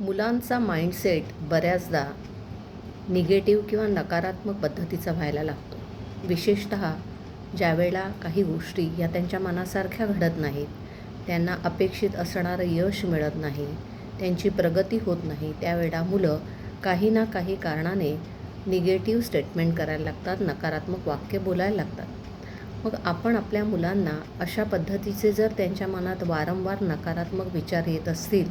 मुलांचा माइंडसेट बऱ्याचदा निगेटिव्ह किंवा नकारात्मक पद्धतीचा व्हायला लागतो. विशेषत ज्यावेळेला काही गोष्टी या त्यांच्या मनासारख्या घडत नाहीत त्यांना अपेक्षित असणारं यश मिळत नाही त्यांची प्रगती होत नाही त्यावेळेला मुलं काही ना काही कारणाने निगेटिव्ह स्टेटमेंट करायला लागतात नकारात्मक वाक्य बोलायला लागतात. मग आपण आपल्या मुलांना अशा पद्धतीचे जर त्यांच्या मनात वारंवार नकारात्मक विचार येत असतील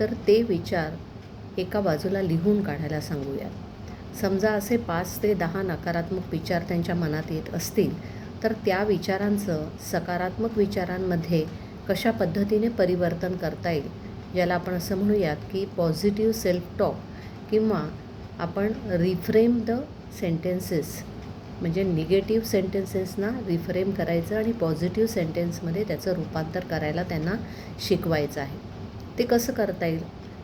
तर ते विचार एका बाजूला लिहून काढायला सांगूयात. समजा असे पाच ते दहा नकारात्मक विचार त्यांच्या मनात येत असतील तर त्या विचारांचं सकारात्मक विचारांमध्ये कशा पद्धतीने परिवर्तन करता येईल ज्याला आपण असं म्हणूयात की पॉझिटिव्ह सेल्फ टॉक किंवा आपण रिफ्रेम द सेंटेन्सेस म्हणजे निगेटिव्ह सेंटेन्सेसना रिफ्रेम करायचं आणि पॉझिटिव्ह सेंटेन्समध्ये त्याचं रूपांतर करायला त्यांना शिकवायचं आहे. ते कसं करता येईल?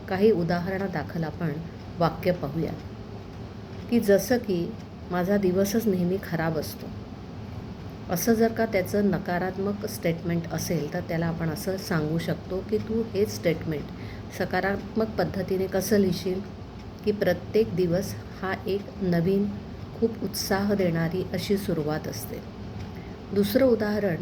काही उदाहरणादाखल आपण वाक्य पाहूया. की जसं की माझा दिवसच नेहमी खराब असतो. असं जर का त्याचं नकारात्मक स्टेटमेंट असेल तर त्याला आपण असं सांगू शकतो की तू हेच स्टेटमेंट सकारात्मक पद्धतीने कसं लिहिशील? की प्रत्येक दिवस हा एक नवीन खूप उत्साह देणारी अशी सुरुवात असते. दुसरं उदाहरण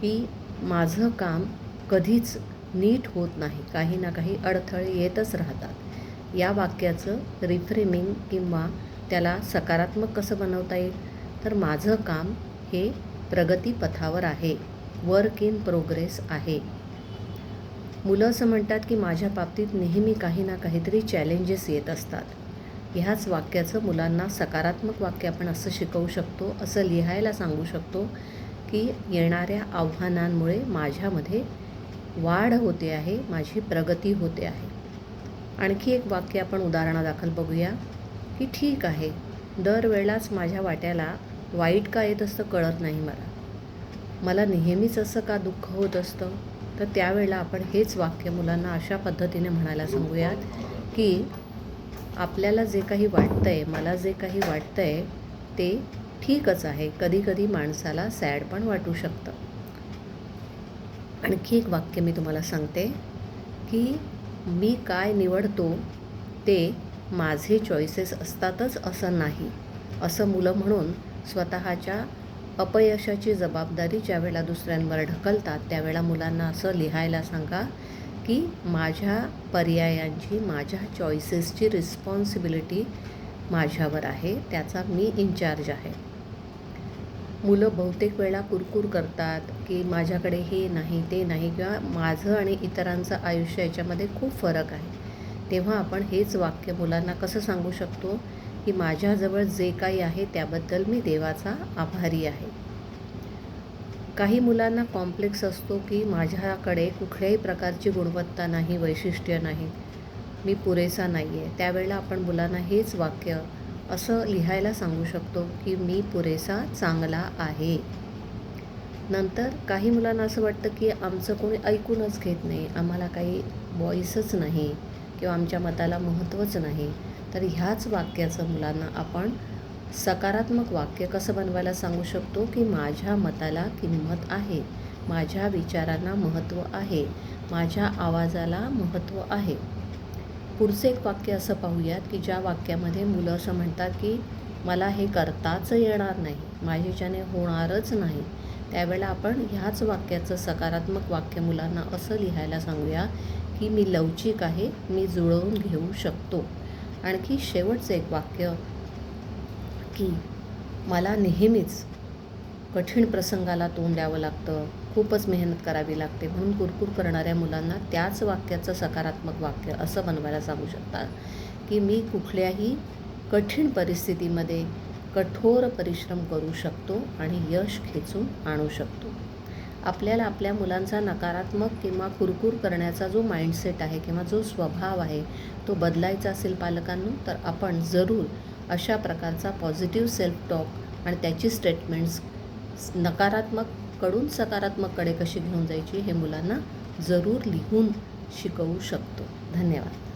की माझं काम कधीच नीट होत नाही. काही ना काही अडथळे येतच राहतात. या वाक्याचं रिफ्रेमिंग किंवा त्याला सकारात्मक कसं बनवता येईल? तर माझं काम हे प्रगतीपथावर आहे. वर्क इन प्रोग्रेस आहे. मुलं असं म्हणतात की माझ्या बाबतीत नेहमी काही ना काहीतरी चॅलेंजेस येत असतात. ह्याच वाक्याचं मुलांना सकारात्मक वाक्य आपण असं शिकवू शकतो असं लिहायला सांगू शकतो की येणाऱ्या आव्हानांमुळे माझ्यामध्ये वाढ होते आहे माझी प्रगती होते आहे. आणखी एक वाक्य आपण उदाहरणादाखल बघूया. की ठीक आहे दरवेळेलाच माझ्या वाट्याला वाईट का येत असतं कळत नाही मला. मला नेहमीच असं का दुःख होत असतं? तर त्यावेळेला आपण हेच वाक्य मुलांना अशा पद्धतीने म्हणायला सांगूयात की आपल्याला जे काही वाटतं आहे मला जे काही वाटतं आहे ते ठीकच आहे. कधीकधी माणसाला सॅड पण वाटू शकतं. आणखी एक वाक्य मी तुम्हाला सांगते की मी काय निवडतो ते माझे चॉईसेस असतातच असं नाही. असं मुलं म्हणून स्वतःच्या अपयशाची जबाबदारी ज्यावेळेला दुसऱ्यांवर ढकलतात त्यावेळेला मुलांना असं लिहायला सांगा की माझ्या पर्यायांची माझ्या चॉईसेसची रिस्पॉन्सिबिलिटी माझ्यावर आहे त्याचा मी इन्चार्ज आहे. मुलं बहुतेक वेळा कुरकुर करतात की माझ्याकडे हे नाही ते नाही किंवा माझं आणि इतरांचं आयुष्य याच्यामध्ये खूप फरक आहे. तेव्हा आपण हेच वाक्य मुलांना कसं सांगू शकतो की माझ्याजवळ जे काही आहे त्याबद्दल मी देवाचा आभारी आहे. काही मुलांना कॉम्प्लेक्स असतो की माझ्याकडे कुठल्याही प्रकारची गुणवत्ता नाही वैशिष्ट्य नाही. मी पुरेसा नाही आहे त्यावेळेला आपण मुलांना हेच वाक्य असं लिहायला सांगू शकतो की मी पुरेसा चांगला आहे. नंतर काही मुलांना असं वाटतं की आमचं कोणी ऐकूनच घेत नाही आम्हाला काही वॉईसच नाही किंवा आमच्या मताला महत्त्वच नाही. तर ह्याच वाक्याचं मुलांना आपण सकारात्मक वाक्य कसं बनवायला सांगू शकतो की माझ्या मताला किंमत आहे माझ्या विचारांना महत्त्व आहे माझ्या आवाजाला महत्त्व आहे? पुढचं एक वाक्य असं पाहूयात की ज्या वाक्यामध्ये मुलं असं म्हणतात की मला हे करताच येणार नाही माझ्याच्याने होणारच नाही. त्यावेळेला आपण ह्याच वाक्याचं सकारात्मक वाक्य मुलांना असं लिहायला सांगूया की मी लवचिक आहे मी जुळवून घेऊ शकतो. आणखी शेवटचं एक वाक्य की मला नेहमीच कठीण प्रसंगाला तोंड द्यावं लागतं खूपच मेहनत करावी लागते. म्हणून कुरकुर करणाऱ्या मुलांना त्याच वाक्याचं सकारात्मक वाक्य असं बनवायला सांगू शकतात. की मी कुठल्याही कठीण परिस्थितीमध्ये कठोर परिश्रम करू शकतो आणि यश खेचून आणू शकतो. आपल्याला आपल्या मुलांचा नकारात्मक किंवा कुरकुर करण्याचा जो माइंडसेट आहे किंवा जो स्वभाव आहे तो बदलायचा असेल पालकांनो तर आपण जरूर अशा प्रकारचा पॉझिटिव्ह सेल्फ टॉक आणि त्याची स्टेटमेंट्स नकारात्मक कडून सकारात्मककडे कशी घेऊन जायची हे मुलांना जरूर लिहून शिकवू शकतो. धन्यवाद.